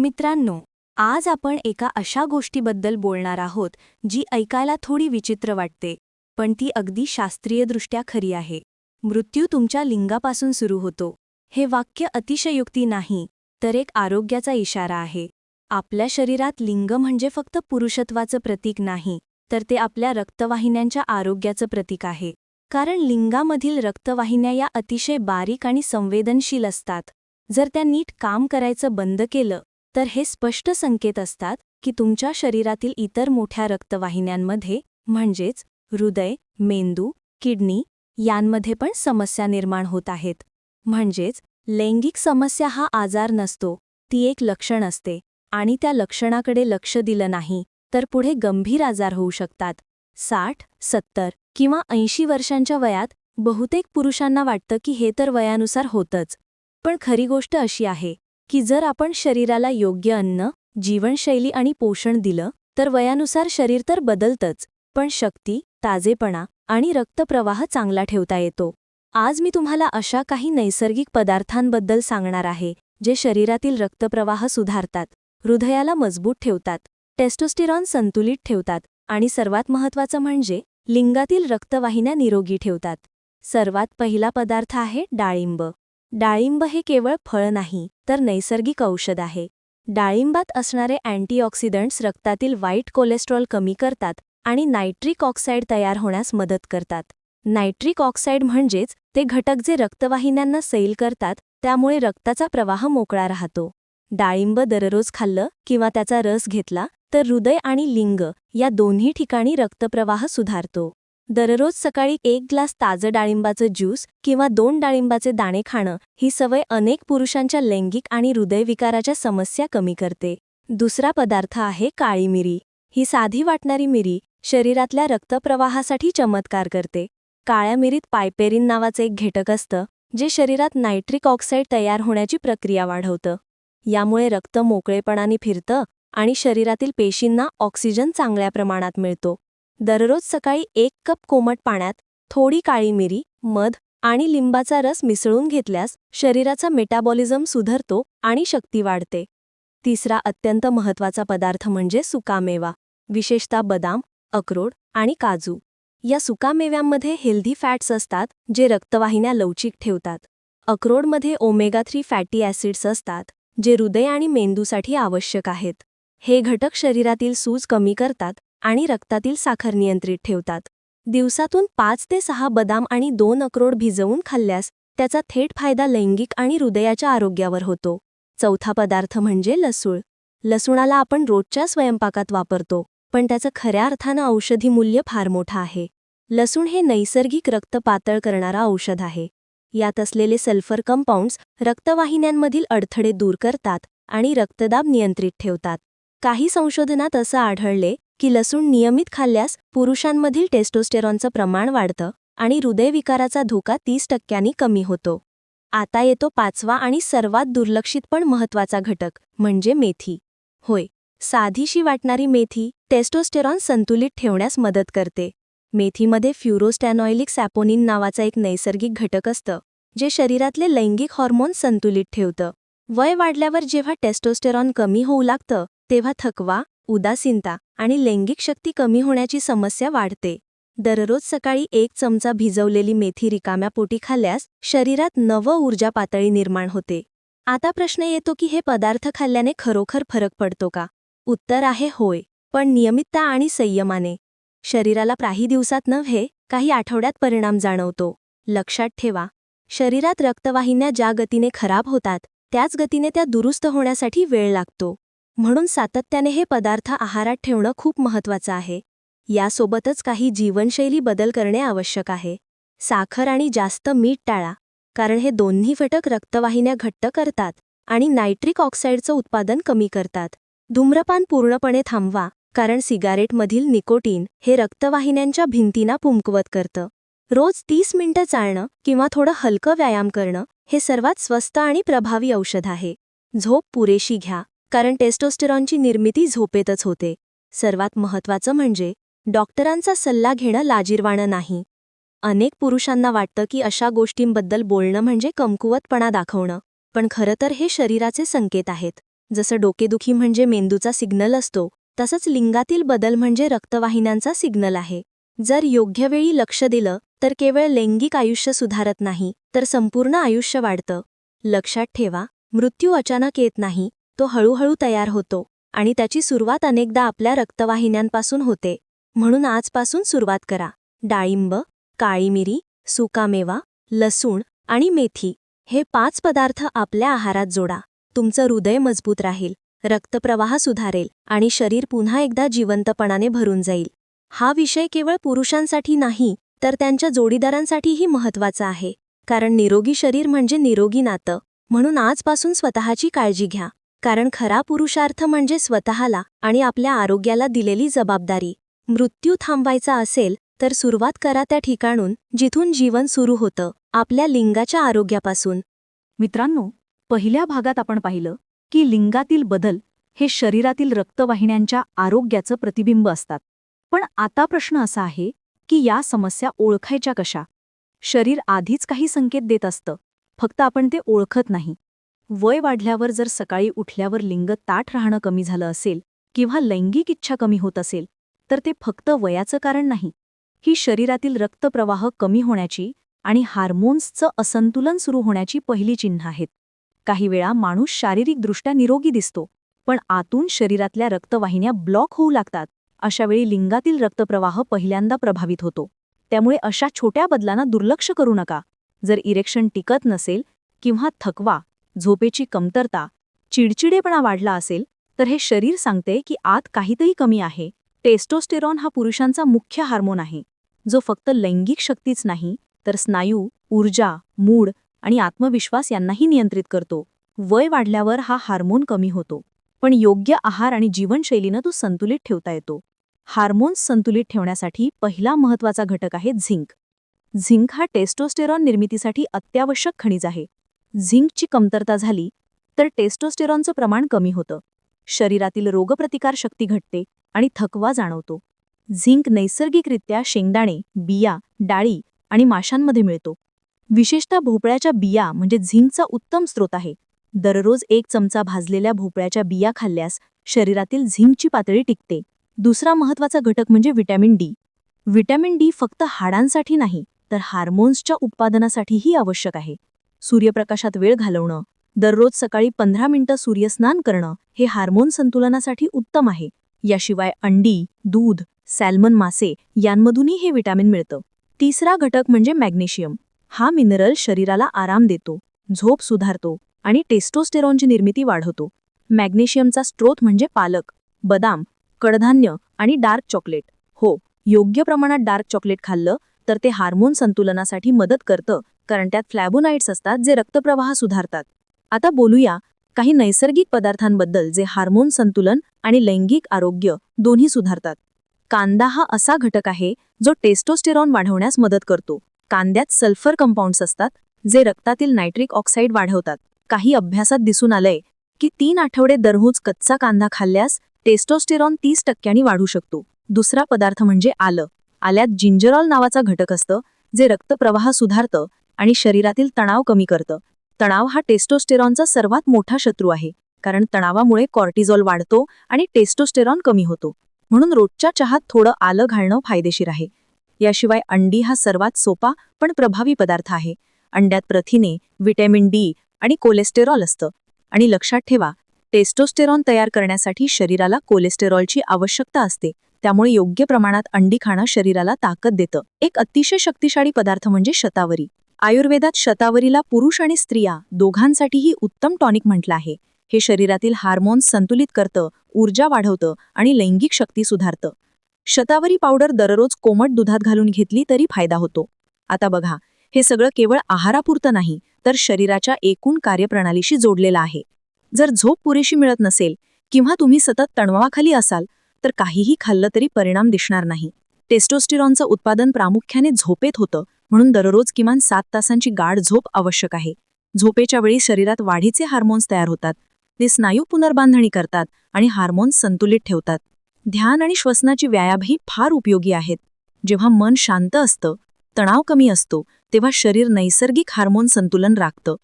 मित्रांनो आज आपण एका अशा गोष्टीबद्दल बोलणार आहोत जी ऐकायला थोडी विचित्र वाटते पण ती अगदी शास्त्रीयदृष्ट्या खरी आहे. मृत्यू तुमच्या लिंगापासून सुरू होतो. हे वाक्य अतिशयोक्ती नाही तर एक आरोग्याचा इशारा आहे. आपल्या शरीरात लिंग म्हणजे फक्त पुरुषत्वाचं प्रतीक नाही तर ते आपल्या रक्तवाहिन्यांच्या आरोग्याचं प्रतीक आहे. कारण लिंगामधील रक्तवाहिन्या या अतिशय बारीक आणि संवेदनशील असतात. जर त्या नीट काम करायचं बंद केलं तर हे स्पष्ट संकेत असतात की तुमच्या शरीरातील इतर मोठ्या रक्तवाहिन्यांमध्ये म्हणजेच हृदय मेंदू किडनी यांमध्ये पण समस्या निर्माण होत आहेत. म्हणजेच लैंगिक समस्या हा आजार नसतो ती एक लक्षण असते आणि त्या लक्षणाकडे लक्ष दिलं नाही तर पुढे गंभीर आजार होऊ शकतात. साठ सत्तर किंवा ऐंशी वर्षांच्या वयात बहुतेक पुरुषांना वाटतं की हे तर वयानुसार होतंच. पण खरी गोष्ट अशी आहे की जर आपण शरीराला योग्य अन्न जीवनशैली आणि पोषण दिलं तर वयानुसार शरीर तर बदलतंच पण शक्ती ताजेपणा आणि रक्तप्रवाह चांगला ठेवता येतो. आज मी तुम्हाला अशा काही नैसर्गिक पदार्थांबद्दल सांगणार आहे जे शरीरातील रक्तप्रवाह सुधारतात हृदयाला मजबूत ठेवतात टेस्टोस्टिरॉन संतुलित ठेवतात आणि सर्वात महत्त्वाचं म्हणजे लिंगातील रक्तवाहिन्या निरोगी ठेवतात. सर्वात पहिला पदार्थ आहे डाळिंब. डाळिंब हे केवळ फळ नाही तर नैसर्गिक औषध आहे. डाळिंबात असणारे अँटीऑक्सिडंट्स रक्तातील वाईट कोलेस्ट्रॉल कमी करतात आणि नायट्रिक ऑक्साईड तयार होण्यास मदत करतात. नायट्रिक ऑक्साईड म्हणजेच ते घटक जे रक्तवाहिन्यांना सैल करतात त्यामुळे रक्ताचा प्रवाह मोकळा राहतो. डाळिंब दररोज खाल्लं किंवा त्याचा रस घेतला तर हृदय आणि लिंग या दोन्ही ठिकाणी रक्तप्रवाह सुधारतो. दररोज सकाळी एक ग्लास ताजं डाळिंबाचं ज्यूस किंवा दोन डाळिंबाचे दाणे खाणं ही सवय अनेक पुरुषांच्या लैंगिक आणि हृदयविकाराच्या समस्या कमी करते. दुसरा पदार्थ आहे काळी मिरी. ही साधी वाटणारी मिरी शरीरातल्या रक्तप्रवाहासाठी चमत्कार करते. काळ्या मिरीत पायपेरिन नावाचं एक घटक असतं जे शरीरात नायट्रिक ऑक्साईड तयार होण्याची प्रक्रिया वाढवतं. यामुळे रक्त मोकळेपणाने फिरतं आणि शरीरातील पेशींना ऑक्सिजन चांगल्या प्रमाणात मिळतो. दररोज सकाळी एक कप कोमट पाण्यात थोडी काळी मिरी मध आणि लिंबाचा रस मिसळून घेतल्यास शरीराचा मेटाबॉलिझम सुधारतो आणि शक्ती वाढते. तिसरा अत्यंत महत्त्वाचा पदार्थ म्हणजे सुकामेवा विशेषतः बदाम अक्रोड आणि काजू. या सुकामेव्यांमध्ये हेल्दी फॅट्स असतात जे रक्तवाहिन्या लवचिक ठेवतात. अक्रोडमध्ये ओमेगा थ्री फॅटी ॲसिड्स असतात जे हृदय आणि मेंदूसाठी आवश्यक आहेत. हे घटक शरीरातील सूज कमी करतात आणि रक्तातील साखर नियंत्रित ठेवतात. दिवसातून पाच ते सहा बदाम आणि दोन अक्रोड भिजवून खाल्ल्यास त्याचा थेट फायदा लैंगिक आणि हृदयाच्या आरोग्यावर होतो. चौथा पदार्थ म्हणजे लसूळ लसूणाला आपण रोजच्या स्वयंपाकात वापरतो पण त्याचं खऱ्या अर्थानं औषधी मूल्य फार मोठं आहे. लसूण हे नैसर्गिक रक्त पातळ करणारा औषध आहे. यात असलेले सल्फर कंपाऊंड्स रक्तवाहिन्यांमधील अडथळे दूर करतात आणि रक्तदाब नियंत्रित ठेवतात. काही संशोधनात असं आढळले की लसूण नियमित खाल्ल्यास पुरुषांमधील टेस्टोस्टेरॉनचं प्रमाण वाढतं आणि हृदयविकाराचा धोका तीस टक्क्यांनी कमी होतो. आता येतो पाचवा आणि सर्वात दुर्लक्षित पण महत्त्वाचा घटक म्हणजे मेथी. होय साधीशी वाटणारी मेथी टेस्टोस्टेरॉन संतुलित ठेवण्यास मदत करते. मेथीमध्ये फ्युरोस्टॅनॉइलिक सॅपोनिन नावाचा एक नैसर्गिक घटक असतं जे शरीरातले लैंगिक हॉर्मोन संतुलित ठेवतं. वय वाढल्यावर जेव्हा टेस्टोस्टेरॉन कमी होऊ लागतं तेव्हा थकवा उदासीनता आणि लैंगिक शक्ती कमी होण्याची समस्या वाढते. दररोज सकाळी एक चमचा भिजवलेली मेथी रिकाम्या पोटी खाल्ल्यास शरीरात नव ऊर्जा पातळी निर्माण होते. आता प्रश्न येतो की हे पदार्थ खाल्ल्याने खरोखर फरक पडतो का? उत्तर आहे होय पण नियमितता आणि संयमाने. शरीराला काही दिवसात नव्हे काही आठवड्यात परिणाम जाणवतो. लक्षात ठेवा शरीरात रक्तवाहिन्या ज्या गतीने खराब होतात त्याच गतीने त्या दुरुस्त होण्यासाठी वेळ लागतो. म्हणून सातत्याने हे पदार्थ आहारात ठेवणं खूप महत्त्वाचं आहे. यासोबतच काही जीवनशैली बदल करणे आवश्यक आहे. साखर आणि जास्त मीठ टाळा कारण हे दोन्ही फटक रक्तवाहिन्या घट्ट करतात आणि नायट्रिक ऑक्साईडचं उत्पादन कमी करतात. धूम्रपान पूर्णपणे थांबवा कारण सिगारेटमधील निकोटीन हे रक्तवाहिन्यांच्या भिंतींना पुमकवत करतं. रोज तीस मिनिटं चालणं किंवा थोडं हलकं व्यायाम करणं हे सर्वात स्वस्त आणि प्रभावी औषध आहे. झोप पुरेशी घ्या. कारण टेस्टोस्टेरॉनची निर्मिती झोपेतच होते. सर्वात महत्त्वाचं म्हणजे डॉक्टरांचा सल्ला घेणं लाजिरवाणं नाही. अनेक पुरुषांना वाटतं की अशा गोष्टींबद्दल बोलणं म्हणजे कमकुवतपणा दाखवणं. पण खरं तर हे शरीराचे संकेत आहेत. जसं डोकेदुखी म्हणजे मेंदूचा सिग्नल असतो तसंच लिंगातील बदल म्हणजे रक्तवाहिन्यांचा सिग्नल आहे. जर योग्य वेळी लक्ष दिलं तर केवळ लैंगिक आयुष्य सुधारत नाही तर संपूर्ण आयुष्य वाढतं. लक्षात ठेवा मृत्यू अचानक येत नाही तो हळूहळू तयार होतो आणि त्याची सुरुवात अनेकदा आपल्या रक्तवाहिन्यांपासून होते. म्हणून आजपासून सुरुवात करा. डाळिंब काळी मिरी सुकामेवा लसूण आणि मेथी हे पाच पदार्थ आपल्या आहारात जोडा. तुमचं हृदय मजबूत राहील रक्तप्रवाह सुधारेल आणि शरीर पुन्हा एकदा जिवंतपणाने भरून जाईल. हा विषय केवळ पुरुषांसाठी नाही तर त्यांच्या जोडीदारांसाठीही महत्त्वाचा आहे. कारण निरोगी शरीर म्हणजे निरोगी नातं. म्हणून आजपासून स्वतःची काळजी घ्या. कारण खरा पुरुषार्थ म्हणजे स्वतःला आणि आपल्या आरोग्याला दिलेली जबाबदारी. मृत्यू थांबवायचा असेल तर सुरुवात करा त्या ठिकाणून जिथून जीवन सुरू होतं आपल्या लिंगाच्या आरोग्यापासून. मित्रांनो पहिल्या भागात आपण पाहिलं की लिंगातील बदल हे शरीरातील रक्तवाहिन्यांच्या आरोग्याचं प्रतिबिंब असतात. पण आता प्रश्न असा आहे की या समस्या ओळखायच्या कशा? शरीर आधीच काही संकेत देत असतं फक्त आपण ते ओळखत नाही. वय वाढल्यावर जर सकाळी उठल्यावर लिंग ताठ राहणं कमी झालं असेल किंवा लैंगिक इच्छा कमी होत असेल तर ते फक्त वयाचं कारण नाही. ही शरीरातील रक्तप्रवाह कमी होण्याची आणि हार्मोन्सचं असंतुलन सुरू होण्याची पहिली चिन्ह आहेत. काही वेळा माणूस शारीरिकदृष्ट्या निरोगी दिसतो पण आतून शरीरातल्या रक्तवाहिन्या ब्लॉक होऊ लागतात. अशावेळी लिंगातील रक्तप्रवाह पहिल्यांदा प्रभावित होतो. त्यामुळे अशा छोट्या बदलांना दुर्लक्ष करू नका. जर इरेक्शन टिकत नसेल किंवा थकवा झोपेची कमतरता चिडचिडेपणा वाढला असेल तर हे शरीर सांगते की आत काहीतरी कमी आहे. टेस्टोस्टेरॉन हा पुरुषांचा मुख्य हार्मोन आहे. जो फक्त लैंगिक शक्तीच नाही तर स्नायू ऊर्जा मूड आणि आत्मविश्वास यांनाही नियंत्रित करतो. वय वाढल्यावर हा हार्मोन कमी होतो. पण योग्य आहार आणि जीवनशैलीनं तो संतुलित ठेवता येतो. हार्मोन्स संतुलित ठेवण्यासाठी पहिला महत्त्वाचा घटक आहे झिंक. झिंक हा टेस्टोस्टेरॉन निर्मितीसाठी अत्यावश्यक खनिज आहे. झिंकची कमतरता झाली तर टेस्टोस्टेरॉनचं प्रमाण कमी होतं. शरीरातील रोगप्रतिकार शक्ती घटते आणि थकवा जाणवतो. झिंक नैसर्गिकरित्या शेंगदाणे बिया डाळी आणि माशांमध्ये मिळतो. विशेषतः भोपळ्याच्या बिया म्हणजे झिंकचा उत्तम स्रोत आहे. दररोज एक चमचा भाजलेल्या भोपळ्याच्या बिया खाल्ल्यास शरीरातील झिंकची पातळी टिकते. दुसरा महत्त्वाचा घटक म्हणजे व्हिटॅमिन डी. व्हिटॅमिन डी फक्त हाडांसाठी नाही तर हार्मोन्सच्या उत्पादनासाठीही आवश्यक आहे. सूर्यप्रकाशात वेळ घालवणं दररोज सकाळी पंधरा मिनिटं सूर्यस्नान करणं हे हार्मोन संतुलनासाठी उत्तम आहे. याशिवाय अंडी दूध सॅल्मन मासे यांमधूनही हे विटॅमिन मिळतं. तिसरा घटक म्हणजे मॅग्नेशियम. हा मिनरल शरीराला आराम देतो झोप सुधारतो आणि टेस्टोस्टेरॉनची निर्मिती वाढवतो. मॅग्नेशियमचा स्त्रोत म्हणजे पालक बदाम कडधान्य आणि डार्क चॉकलेट. हो योग्य प्रमाणात डार्क चॉकलेट खाल्लं तर ते हार्मोन संतुलनासाठी मदत करतं कारण त्यात फ्लॅबोनाईट्स असतात जे रक्तप्रवाह सुधारतात. आता बोलूया काही नैसर्गिक पदार्थांबद्दल जे हार्मोन संतुलन आणि लैंगिक आरोग्य दोन्ही सुधारतात. कांदा हा असा घटक आहे जो टेस्टोस्टेरॉन वाढवण्यास मदत करतो. कांद्यात सल्फर कंपाऊंड्स असतात जे रक्तातील नायट्रिक ऑक्साईड वाढवतात. काही अभ्यासात दिसून आलंय की तीन आठवडे दररोज कच्चा कांदा खाल्ल्यास टेस्टोस्टेरॉन तीस टक्क्यांनी वाढू शकतो. दुसरा पदार्थ म्हणजे आलं. आल्यात जिंजरॉल नावाचा घटक असतं जे रक्तप्रवाह सुधारतं आणि शरीरातील तणाव कमी करतं. तणाव हा टेस्टोस्टेरॉनचा सर्वात मोठा शत्रू आहे कारण तणावामुळे कॉर्टिझॉल वाढतो आणि टेस्टोस्टेरॉन कमी होतो. म्हणून रोजच्या चहात थोडं आलं घालणं फायदेशीर आहे. याशिवाय अंडी हा सर्वात सोपा पण प्रभावी पदार्थ आहे. अंड्यात प्रथिने व्हिटॅमिन डी आणि कोलेस्टेरॉल असतं. आणि लक्षात ठेवा टेस्टोस्टेरॉन तयार करण्यासाठी शरीराला कोलेस्टेरॉलची आवश्यकता असते. त्यामुळे योग्य प्रमाणात अंडी खाणं शरीराला ताकद देतं. एक अतिशय शक्तिशाली पदार्थ म्हणजे शतावरी. आयुर्वेदात शतावरीला पुरुष आणि स्त्रिया दोघांसाठीही उत्तम टॉनिक म्हटलं आहे. हे शरीरातील हार्मोन्स संतुलित करतं ऊर्जा वाढवतं आणि लैंगिक शक्ती सुधारतं. शतावरी पावडर दररोज कोमट दुधात घालून घेतली तरी फायदा होतो. आता बघा हे सगळं केवळ आहारापुरतं नाही तर शरीराच्या एकूण कार्यप्रणालीशी जोडलेलं आहे. जर झोप पुरेशी मिळत नसेल किंवा तुम्ही सतत तणवाखाली असाल तर काहीही खाल्लं तरी परिणाम दिसणार नाही. टेस्टोस्टिरॉनचं उत्पादन प्रामुख्याने झोपेत होतं म्हणून दररोज किमान सात तासांची गाढ झोप आवश्यक आहे. झोपेच्या वेळी शरीरात वाढीचे हार्मोन्स तयार होतात. ते स्नायू पुनर्बांधणी करतात आणि हार्मोन्स संतुलित ठेवतात. ध्यान आणि श्वसनाची व्यायामही फार उपयोगी आहेत. जेव्हा मन शांत असतं तणाव कमी असतो तेव्हा शरीर नैसर्गिक हार्मोन संतुलन राखतं.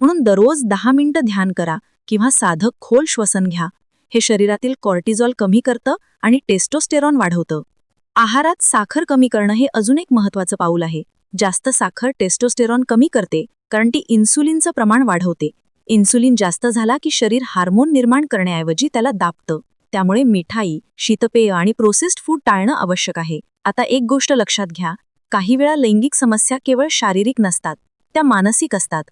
म्हणून दररोज दहा मिनिटं ध्यान करा किंवा साधक खोल श्वसन घ्या. हे शरीरातील कॉर्टिझॉल कमी करतं आणि टेस्टोस्टेरॉन वाढवतं. आहारात साखर कमी करणं हे अजून एक महत्वाचं पाऊल आहे. जास्त साखर टेस्टोस्टेरॉन कमी करते कारण ती इन्सुलिनचं प्रमाण वाढवते. इन्सुलिन जास्त झाला की शरीर हार्मोन निर्माण करण्याऐवजी त्याला दाबतं. त्यामुळे मिठाई शीतपेय आणि प्रोसेस्ड फूड टाळणं आवश्यक आहे. आता एक गोष्ट लक्षात घ्या. काही वेळा लैंगिक समस्या केवळ शारीरिक नसतात त्या मानसिक असतात.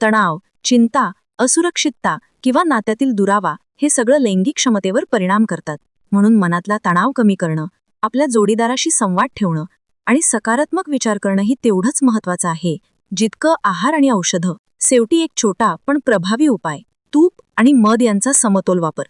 तणाव चिंता असुरक्षितता किंवा नात्यातील दुरावा हे सगळं लैंगिक क्षमतेवर परिणाम करतात. म्हणून मनातला तणाव कमी करणं आपल्या जोडीदाराशी संवाद ठेवणं आणि सकारात्मक विचार करणंही तेवढंच महत्वाचं आहे. जितकं आहार आणि औषधं. शेवटी एक छोटा पण प्रभावी उपाय. तूप आणि मध यांचा समतोल वापर.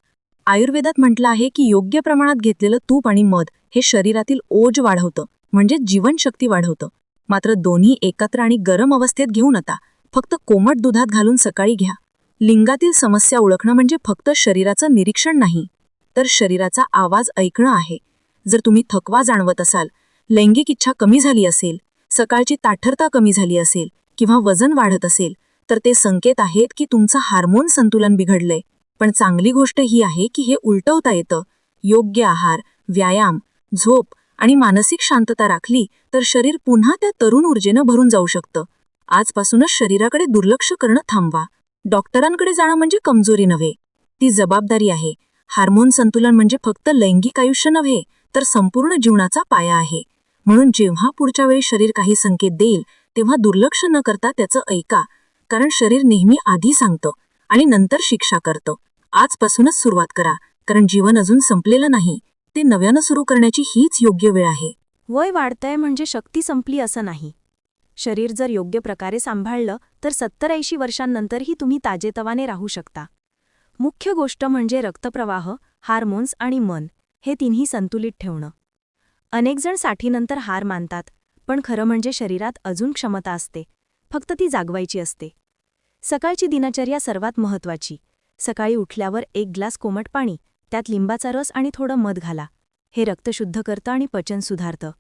आयुर्वेदात म्हटलं आहे की योग्य प्रमाणात घेतलेलं तूप आणि मध हे शरीरातील ओज वाढवतं म्हणजे जीवनशक्ती वाढवतं. मात्र दोन्ही एकत्र आणि गरम अवस्थेत घेऊ नका. फक्त कोमट दुधात घालून सकाळी घ्या. लिंगातील समस्या ओळखणं म्हणजे फक्त शरीराचं निरीक्षण नाही तर शरीराचा आवाज ऐकणं आहे. जर तुम्ही थकवा जाणवत असाल लैंगिक इच्छा कमी झाली असेल सकाळची ताठरता कमी झाली असेल किंवा वजन वाढत असेल तर ते संकेत आहेत की तुमचं हार्मोन संतुलन बिघडलंय. पण चांगली गोष्ट ही आहे की हे उलटवता येतं. योग्य आहार व्यायाम झोप आणि मानसिक शांतता राखली तर शरीर पुन्हा त्या तरुण ऊर्जेनं भरून जाऊ शकतं. आजपासूनच शरीराकडे दुर्लक्ष करणं थांबवा. डॉक्टरांकडे जाणं म्हणजे कमजोरी नव्हे. ती जबाबदारी आहे. हार्मोन संतुलन म्हणजे फक्त लैंगिक आयुष्य नव्हे तर संपूर्ण जीवनाचा पाया आहे. म्हणून जेव्हा पुढच्या वेळी शरीर काही संकेत देईल तेव्हा दुर्लक्ष न करता त्याचं ऐका. कारण शरीर नेहमी आधी सांगतं आणि नंतर शिक्षा करतं. आजपासूनच सुरुवात करा. कारण जीवन अजून संपलेलं नाही. ते नव्यानं सुरू करण्याची हीच योग्य वेळ आहे. वय वाढतंय म्हणजे शक्ती संपली असं नाही. शरीर जर योग्य प्रकारे सांभाळलं तर सत्तर ऐंशी वर्षांनंतरही तुम्ही ताजेतवाने राहू शकता. मुख्य गोष्ट म्हणजे रक्तप्रवाह हार्मोन्स आणि मन. हे तिन्ही संतुलित ठेवणं. अनेकजण साठीनंतर हार मानतात पण खरं म्हणजे शरीरात अजून क्षमता असते फक्त ती जागवायची असते. सकाळची दिनचर्या सर्वात महत्वाची सकाळी उठल्यावर एक ग्लास कोमट पाणी त्यात लिंबाचा रस आणि थोडं मध घाला. हे रक्त शुद्ध करतं आणि पचन सुधारतं.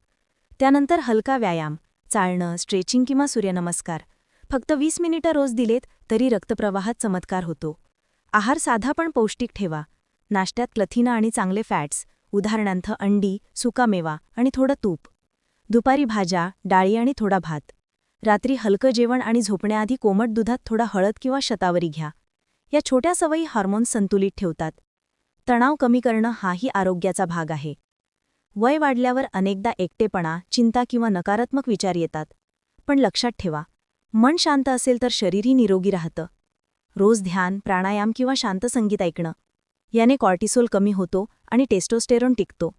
त्यानंतर हलका व्यायाम चालणं स्ट्रेचिंग किंवा सूर्यनमस्कार. फक्त वीस मिनिटं रोज दिलेत तरी रक्तप्रवाहात चमत्कार होतो. आहार साधा पण पौष्टिक ठेवा. नाश्त्यात क्लथिना आणि चांगले फॅट्स उदाहरणार्थ अंडी सुकामेवा आणि थोडं तूप. दुपारी भाज्या डाळी आणि थोडा भात. रात्री हलकं जेवण आणि झोपण्याआधी कोमट दुधात थोडा हळद किंवा शतावरी घ्या. या छोट्या सवयी हार्मोन्स संतुलित ठेवतात. तणाव कमी करणं हाही आरोग्याचा भाग आहे. वय वाढल्यावर अनेकदा एकटेपणा चिंता किंवा नकारात्मक विचार येतात. पण लक्षात ठेवा मन शांत असेल तर शरीरही निरोगी राहतं. रोज ध्यान प्राणायाम किंवा शांत संगीत ऐकणं. याने कॉर्टिसोल कमी होतो आणि टेस्टोस्टेरॉन टिकतो.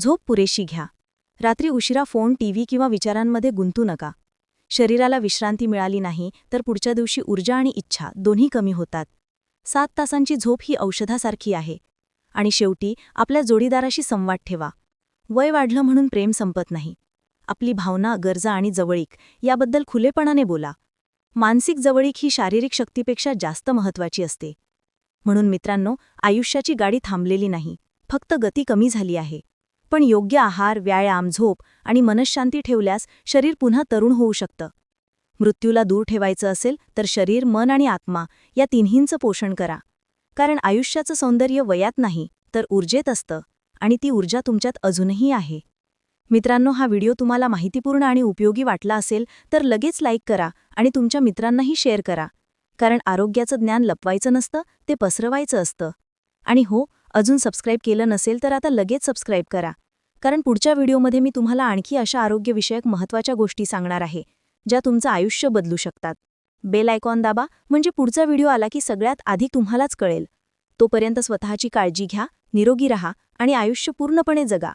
झोप पुरेशी घ्या. रात्री उशिरा फोन टीव्ही किंवा विचारांमध्ये गुंतू नका. शरीराला विश्रांती मिळाली नाही तर पुढच्या दिवशी ऊर्जा आणि इच्छा दोन्ही कमी होतात. सात तासांची झोप ही औषधासारखी आहे. आणि शेवटी आपल्या जोडीदाराशी संवाद ठेवा. वय वाढलं म्हणून प्रेम संपत नाही. आपली भावना गरजा आणि जवळीक याबद्दल खुलेपणाने बोला. मानसिक जवळीक ही शारीरिक शक्तीपेक्षा जास्त महत्वाची असते. म्हणून मित्रांनो आयुष्याची गाडी थांबलेली नाही. फक्त गती कमी झाली आहे. पण योग्य आहार व्यायाम झोप आणि मनशांती ठेवल्यास शरीर पुन्हा तरुण होऊ शकतं. मृत्यूला दूर ठेवायचं असेल तर शरीर मन आणि आत्मा या तिन्हींचं पोषण करा. कारण आयुष्याचं सौंदर्य वयात नाही तर ऊर्जेत असतं आणि ती ऊर्जा तुमच्यात अजूनही आहे. मित्रांनो हा व्हिडिओ तुम्हाला माहितीपूर्ण आणि उपयोगी वाटला असेल तर लगेच लाईक करा आणि तुमच्या मित्रांनाही शेअर करा. कारण आरोग्याचं ज्ञान लपवायचं नसतं ते पसरवायचं असतं. आणि हो अजून सबस्क्राईब केलं नसेल तर आता लगेच सबस्क्राईब करा. कारण पुढच्या व्हिडिओमध्ये मी तुम्हाला आणखी अशा आरोग्यविषयक महत्त्वाच्या गोष्टी सांगणार आहे ज्या तुमचं आयुष्य बदलू शकतात. बेल आयकॉन दाबा म्हणजे पुढचा व्हिडिओ आला की सगळ्यात आधी तुम्हालाच कळेल. तोपर्यंत स्वतःची काळजी घ्या निरोगी रहा आणि आयुष्य पूर्णपणे जगा.